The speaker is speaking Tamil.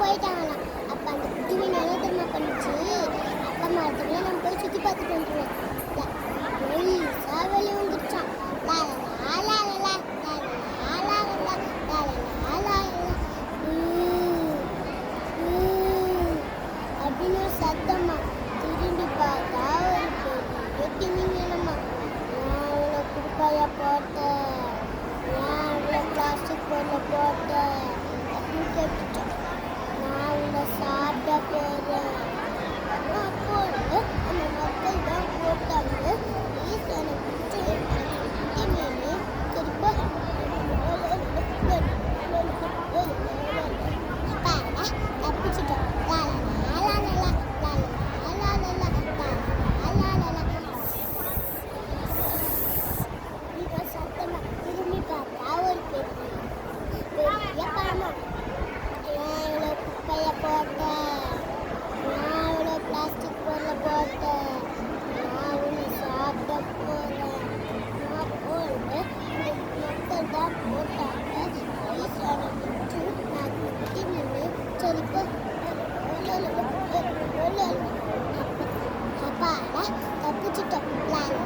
போயிட்டாங்களாம் அப்போ அந்த குட்டிவி நல்லா தெரியுமா பண்ணிச்சு அப்பா மரத்துக்குள்ளே நம்ம போய் சுற்றி பார்த்துட்டு வந்துடுவோம் போய் சாவலி வந்துடுச்சான் அப்படின்னு சத்தமா திரும்பி பார்த்தா ஒரு நான் அவளை குடுப்பாயா போட்டேன் நான் அவளை பிளாஸ்டிக் போட்டேன் அப்பாடா தப்பிச்சுட்டோம். பிளான்